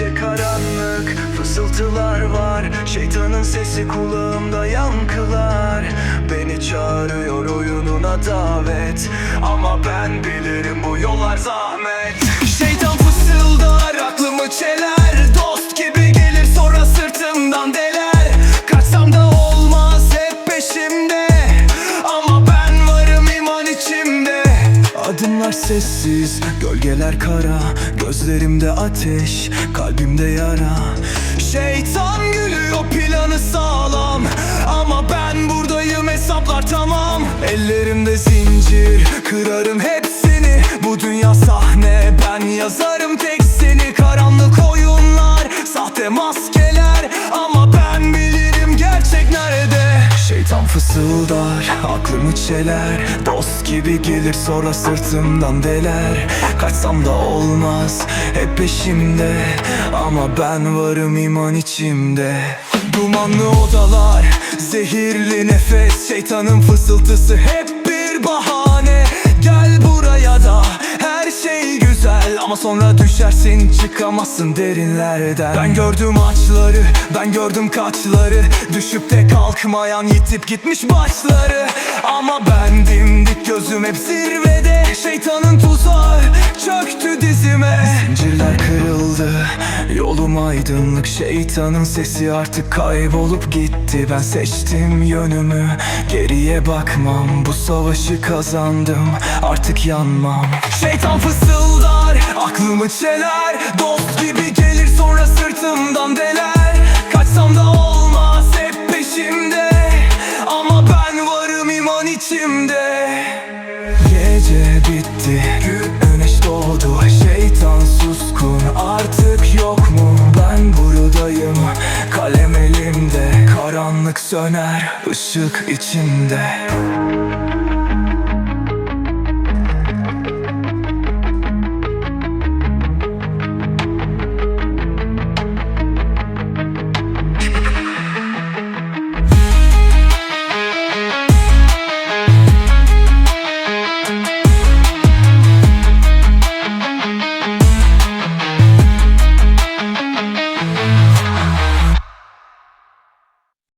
karanlık Fısıltılar var. Şeytanın sesi kulağımda yankılar. Beni çağırıyor oyununa davet. Ama ben bilirim bu yollar zahmet Adımlar sessiz, gölgeler kara Gözlerimde ateş, kalbimde yara. Şeytan gülüyor planı sağlam Ama ben buradayım hesaplar tamam. Ellerimde zincir, kırarım hepsini fısıldar, aklımı çeler. Dost gibi gelir sonra sırtımdan deler. Kaçsam da olmaz, hep peşimde. Ama ben varım iman içimde. Dumanlı odalar, zehirli nefes. Şeytanın fısıltısı hep bir bahane sonra düşersin çıkamazsın derinlerden. Ben gördüm ağaçları ben gördüm kaçları. Düşüp de kalkmayan yitip gitmiş başları. Ama ben dimdik gözüm hep zirvede. Şeytanın tuzağı çöktü dizime. Zincirler kırıldı Yolum aydınlık. Şeytanın sesi artık kaybolup gitti. Ben seçtim yönümü geriye bakmam. Bu savaşı kazandım artık yanmam. Şeytan fısıldar aklımı çeler Dost gibi gelir sonra sırtımdan deler. Kaçsam da olmaz hep peşimde Ama ben varım iman içimde. Gece bitti güneş doğdu Şeytan suskun artık yok mu? Ben buradayım kalem elimde Karanlık söner ışık içimde